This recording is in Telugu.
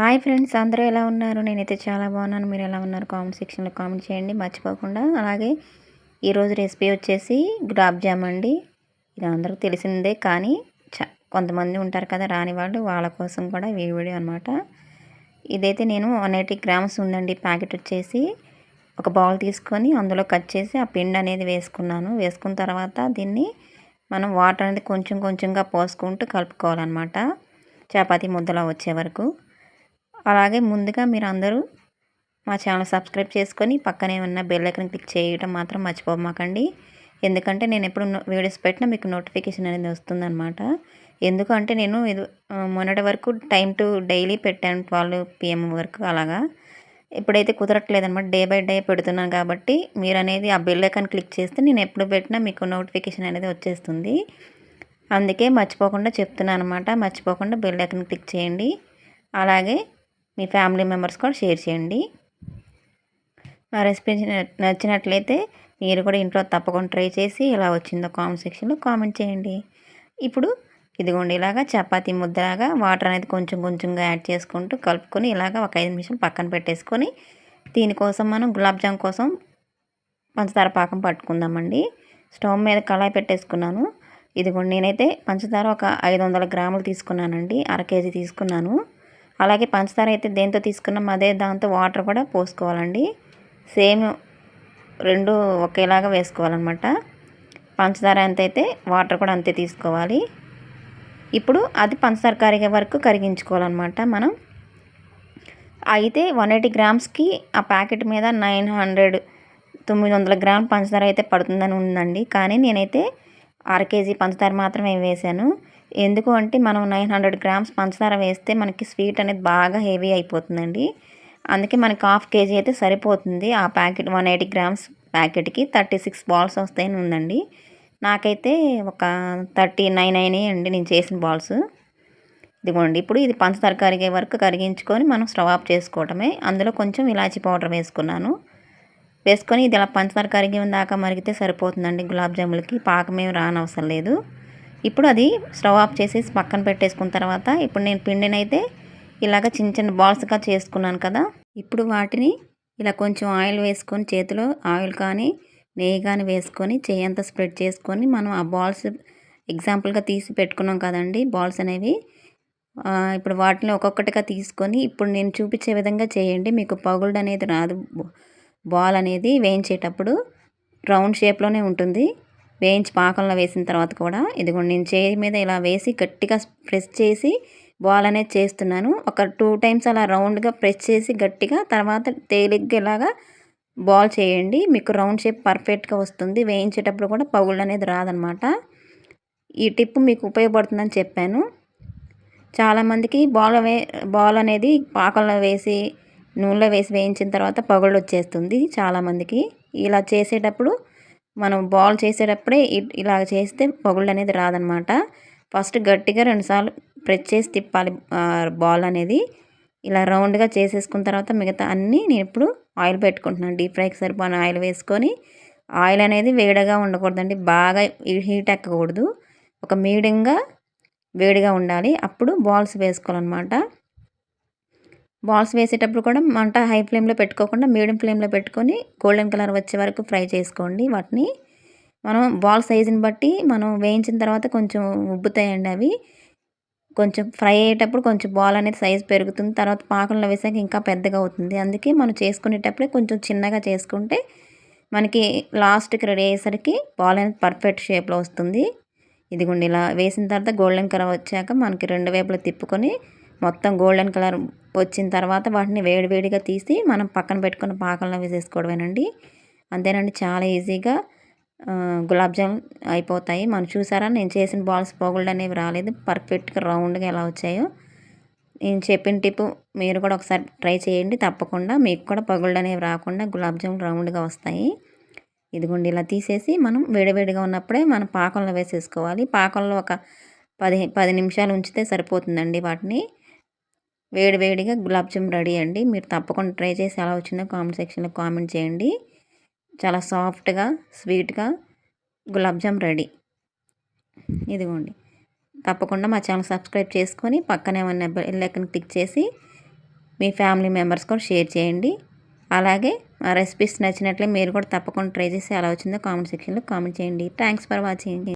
హాయ్ ఫ్రెండ్స్ అందరూ ఎలా ఉన్నారు? నేనైతే చాలా బాగున్నాను. మీరు ఎలా ఉన్నారు? కామెంట్ సెక్షన్లో కామెంట్ చేయండి. మర్చిపోకుండా అలాగే ఈరోజు రెసిపీ వచ్చేసి గులాబ్ జామ్ అండి. ఇది అందరూ తెలిసిందే కానీ చ కొంతమంది ఉంటారు కదా రాని వాళ్ళు వాళ్ళ కోసం కూడా ఈ వీడియో అనమాట ఇదైతే నేను వన్ ఎయిటీ గ్రామ్స్ ఉందండి. ప్యాకెట్ వచ్చేసి ఒక బౌల్ తీసుకొని అందులో కట్ చేసి ఆ పిండి అనేది వేసుకున్నాను. వేసుకున్న తర్వాత దీన్ని మనం వాటర్ అనేది కొంచెం కొంచెంగా పోసుకుంటూ కలుపుకోవాలన్నమాట. చపాతీ ముద్దలో వచ్చే వరకు. అలాగే ముందుగా మీరు అందరూ మా ఛానల్ సబ్స్క్రైబ్ చేసుకొని పక్కనే ఉన్న బెల్ ఐకన్ క్లిక్ చేయడం మాత్రం మర్చిపోమాకండి ఎందుకంటే నేను ఎప్పుడు వీడియోస్ పెట్టినా మీకు నోటిఫికేషన్ అనేది వస్తుందన్నమాట. ఎందుకంటే నేను ఇది మొన్నటి వరకు టైం టు డైలీ పెట్టాను ట్వెల్వ్ పిఎం వరకు అలాగా. ఇప్పుడైతే కుదరట్లేదు అనమాట డే బై డే పెడుతున్నాను కాబట్టి మీరు అనేది ఆ బెల్ ఐకాన్ క్లిక్ చేస్తే నేను ఎప్పుడు పెట్టినా మీకు నోటిఫికేషన్ అనేది వచ్చేస్తుంది. అందుకే మర్చిపోకుండా చెప్తున్నాను అనమాట మర్చిపోకుండా బెల్ ఐకాన్ క్లిక్ చేయండి. అలాగే మీ ఫ్యామిలీ మెంబర్స్ కూడా షేర్ చేయండి. మా రెసిపీ నచ్చినట్లయితే మీరు కూడా ఇంట్లో తప్పకుండా ట్రై చేసి ఎలా వచ్చిందో కామెంట్ సెక్షన్లో కామెంట్ చేయండి. ఇప్పుడు ఇదిగోండి ఇలాగా చపాతీ ముద్దలాగా వాటర్ అనేది కొంచెం కొంచెంగా యాడ్ చేసుకుంటూ కలుపుకొని ఇలాగ ఒక ఐదు నిమిషాలు పక్కన పెట్టేసుకొని దీనికోసం మనం గులాబ్ జామ్ కోసం పంచదార పాకం పట్టుకుందామండి. స్టవ్ మీద కళాయి పెట్టేసుకున్నాను. ఇదిగోండి నేనైతే పంచదార ఒక ఐదు వందల గ్రాములు తీసుకున్నానండి అర కేజీ తీసుకున్నాను. అలాగే పంచదార అయితే దేంతో తీసుకున్నాం అదే దాంతో వాటర్ కూడా పోసుకోవాలండి. సేమ్ రెండు ఒకేలాగా వేసుకోవాలన్నమాట. పంచదార ఎంత అయితే వాటర్ కూడా అంతే తీసుకోవాలి. ఇప్పుడు అది పంచదార కరిగే వరకు కరిగించుకోవాలన్నమాట మనం. అయితే వన్ ఎయిటీ గ్రామ్స్కి ఆ ప్యాకెట్ మీద నైన్ హండ్రెడ్ తొమ్మిది వందల గ్రామ్ పంచదార అయితే పడుతుందని ఉందండి. కానీ నేనైతే అర కేజీ పంచదార మాత్రమే వేసాను. ఎందుకు అంటే మనం నైన్ హండ్రెడ్ గ్రామ్స్ పంచదార వేస్తే మనకి స్వీట్ అనేది బాగా హెవీ అయిపోతుందండి. అందుకే మనకి హాఫ్ కేజీ అయితే సరిపోతుంది. ఆ ప్యాకెట్ వన్ ఎయిటీ గ్రామ్స్ ప్యాకెట్కి థర్టీ సిక్స్ బాల్స్ వస్తాయని ఉందండి. నాకైతే ఒక థర్టీ నైన్ అయినాయి అండి నేను చేసిన బాల్స్. ఇదిగోండి ఇప్పుడు ఇది పంచదార కరిగే వరకు కరిగించుకొని మనం స్టవ్ ఆఫ్ చేసుకోవటమే. అందులో కొంచెం ఇలాచీ పౌడర్ వేసుకున్నాను. వేసుకొని ఇది ఇలా పంచదార కరిగి దాకా మరిగితే సరిపోతుందండి గులాబ్ జాములకి. పాకమేమి రానవసరం లేదు. ఇప్పుడు అది స్టవ్ ఆఫ్ చేసేసి పక్కన పెట్టేసుకున్న తర్వాత ఇప్పుడు నేను పిండిని అయితే ఇలాగ చిన్న చిన్న బాల్స్గా చేసుకున్నాను కదా. ఇప్పుడు వాటిని ఇలా కొంచెం ఆయిల్ వేసుకొని చేతిలో ఆయిల్ కానీ నెయ్యి కానీ వేసుకొని చేయంతా స్ప్రెడ్ చేసుకొని మనం ఆ బాల్స్ ఎగ్జాంపుల్గా తీసి పెట్టుకున్నాం కదండి బాల్స్ అనేవి. ఇప్పుడు వాటిని ఒక్కొక్కటిగా తీసుకొని ఇప్పుడు నేను చూపించే విధంగా చేయండి. మీకు పగుల్డ్ అనేది రాదు. బాల్ అనేది వేయించేటప్పుడు రౌండ్ షేప్లోనే ఉంటుంది. వేయించి పాకంలో వేసిన తర్వాత కూడా ఇదిగోండి నేను చేయి మీద ఇలా వేసి గట్టిగా ప్రెస్ చేసి బాల్ అనేది చేస్తున్నాను. ఒక టూ టైమ్స్ అలా రౌండ్గా ప్రెస్ చేసి గట్టిగా తర్వాత తేలిగ్గా ఇలాగా బాల్ చేయండి. మీకు రౌండ్ షేప్ పర్ఫెక్ట్గా వస్తుంది. వేయించేటప్పుడు కూడా పగుళ్ళు అనేది రాదనమాట. ఈ టిప్ మీకు ఉపయోగపడుతుందని చెప్పాను. చాలామందికి బాల్ వే బాల్ అనేది పాకంలో వేసి నూనెలో వేసి వేయించిన తర్వాత పగుళ్ళు వచ్చేస్తుంది. చాలామందికి ఇలా చేసేటప్పుడు మనం బాల్ చేసేటప్పుడే ఇలా చేస్తే పగుళ్ళు అనేది రాదనమాట. ఫస్ట్ గట్టిగా రెండుసార్లు ప్రెస్ చేసి తిప్పాలి బాల్ అనేది. ఇలా రౌండ్గా చేసేసుకున్న తర్వాత మిగతా అన్నీ నేను ఇప్పుడు ఆయిల్ పెట్టుకుంటున్నాను. డీప్ ఫ్రైకి సరిపోయిన ఆయిల్ వేసుకొని ఆయిల్ అనేది వేడిగా ఉండకూడదండి. బాగా హీట్ ఎక్కకూడదు. ఒక మీడియంగా వేడిగా ఉండాలి. అప్పుడు బాల్స్ వేసుకోవాలన్నమాట బాల్స్ వేసేటప్పుడు కూడా మంట హై ఫ్లేమ్లో పెట్టుకోకుండా మీడియం ఫ్లేమ్లో పెట్టుకొని గోల్డెన్ కలర్ వచ్చే వరకు ఫ్రై చేసుకోండి వాటిని. మనం బాల్ సైజుని బట్టి మనం వేయించిన తర్వాత కొంచెం ఉబ్బుతాయండి అవి. కొంచెం ఫ్రై అయ్యేటప్పుడు కొంచెం బాల్ అనేది సైజు పెరుగుతుంది. తర్వాత పాకంలో వేసాక ఇంకా పెద్దగా అవుతుంది. అందుకే మనం చేసుకునేటప్పుడే కొంచెం చిన్నగా చేసుకుంటే మనకి లాస్ట్కి రెడీ అయ్యేసరికి బాల్ అనేది పర్ఫెక్ట్ షేప్లో వస్తుంది. ఇదిగోండి ఇలా వేసిన తర్వాత గోల్డెన్ కలర్ వచ్చాక మనకి రెండు వైపులు తిప్పుకొని మొత్తం గోల్డెన్ కలర్ వచ్చిన తర్వాత వాటిని వేడివేడిగా తీసి మనం పక్కన పెట్టుకున్న పాకంలో వేసేసుకోవడమేనండి. అంతేనండి చాలా ఈజీగా గులాబ్ జామ్ అయిపోతాయి. మనం చూసారా నేను చేసిన బాల్స్ పోగుళ్ళు అనేవి రాలేదు. పర్ఫెక్ట్గా రౌండ్గా ఎలా వచ్చాయో. నేను చెప్పిన టిప్ మీరు కూడా ఒకసారి ట్రై చేయండి. తప్పకుండా మీకు కూడా పగుళ్ళు అనేవి రాకుండా గులాబ్ జామ్ రౌండ్గా వస్తాయి. ఇదిగోండి ఇలా తీసేసి మనం వేడివేడిగా ఉన్నప్పుడే మనం పాకంలో వేసేసుకోవాలి. పాకంలో ఒక పది పది నిమిషాలు ఉంచితే సరిపోతుందండి వాటిని. వేడివేడిగా గులాబ్ జామ్ రెడీ అండి. మీరు తప్పకుండా ట్రై చేసి ఎలా వచ్చిందో కామెంట్ సెక్షన్లో కామెంట్ చేయండి. చాలా సాఫ్ట్గా స్వీట్గా గులాబ్ జామ్ రెడీ. ఇదిగోండి. తప్పకుండా మా ఛానల్ సబ్స్క్రైబ్ చేసుకొని పక్కనే ఉన్న బెల్ క్లిక్ చేసి మీ ఫ్యామిలీ మెంబర్స్ కూడా షేర్ చేయండి. అలాగే ఆ రెసిపీస్ నచ్చినట్లే మీరు కూడా తప్పకుండా ట్రై చేసి ఎలా వచ్చిందో కామెంట్ సెక్షన్లో కామెంట్ చేయండి. Thanks for watching.